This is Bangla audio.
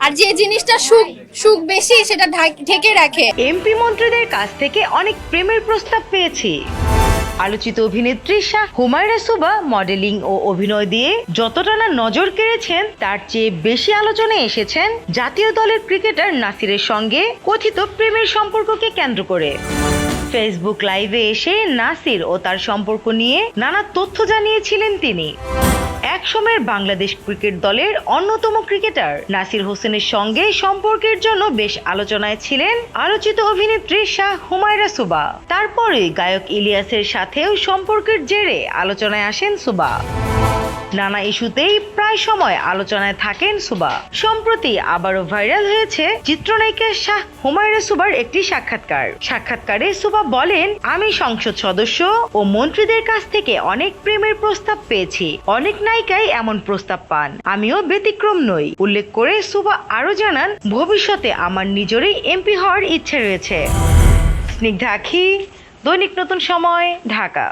আর যে জিনিসটা সুখ সুখ বেশি সেটা ঢাক- রাখে। এমপি মন্ত্রীদের কাছ থেকে অনেক প্রেমের প্রস্তাব পেয়েছি। আলোচিত অভিনেত্রী শাহ হুমায়রা সুবা মডেলিং ও অভিনয় দিয়ে যতটা না নজর কেড়েছেন, তার চেয়ে বেশি আলোচনায় এসেছেন জাতীয় দলের ক্রিকেটার নাসিরের সঙ্গে কথিত প্রেমের সম্পর্ককে কেন্দ্র করে। ফেসবুক লাইভে এসে নাসির ও তার সম্পর্ক নিয়ে নানা তথ্য জানিয়েছিলেন তিনি। এক সময়ের বাংলাদেশ ক্রিকেট দলের অন্যতম ক্রিকেটার। নাসির হোসেনের সঙ্গে সম্পর্কের জন্য বেশ আলোচনায় ছিলেন আলোচিত অভিনেত্রী শাহ হুমায়রা সুবা। তারপরে গায়ক ইলিয়াসের সাথেও সম্পর্কের জেরে আলোচনায় আসেন সুবা। নানা ইস্যুতেই প্রায় সময় আলোচনায় থাকেন সুবা। সম্প্রতি আবারও ভাইরাল হয়েছে চিত্রনায়িকা শাহ হুমায়রা সুবার একটি সাক্ষাৎকার। সাক্ষাৎকারে সুবা বলেন, আমি সংসদ সদস্য ও মন্ত্রীদের কাছ থেকে অনেক প্রেমের প্রস্তাব পেয়েছি। অনেক নায়িকাই এমন প্রস্তাব পান। আমিও ব্যতিক্রম নই। উল্লেখ করে সুবা আরও জানান, ভবিষ্যতে আমার নিজেরই এমপি হওয়ার ইচ্ছে রয়েছে। স্নিগ্ধা আখি, দৈনিক নতুন সময়, ঢাকা।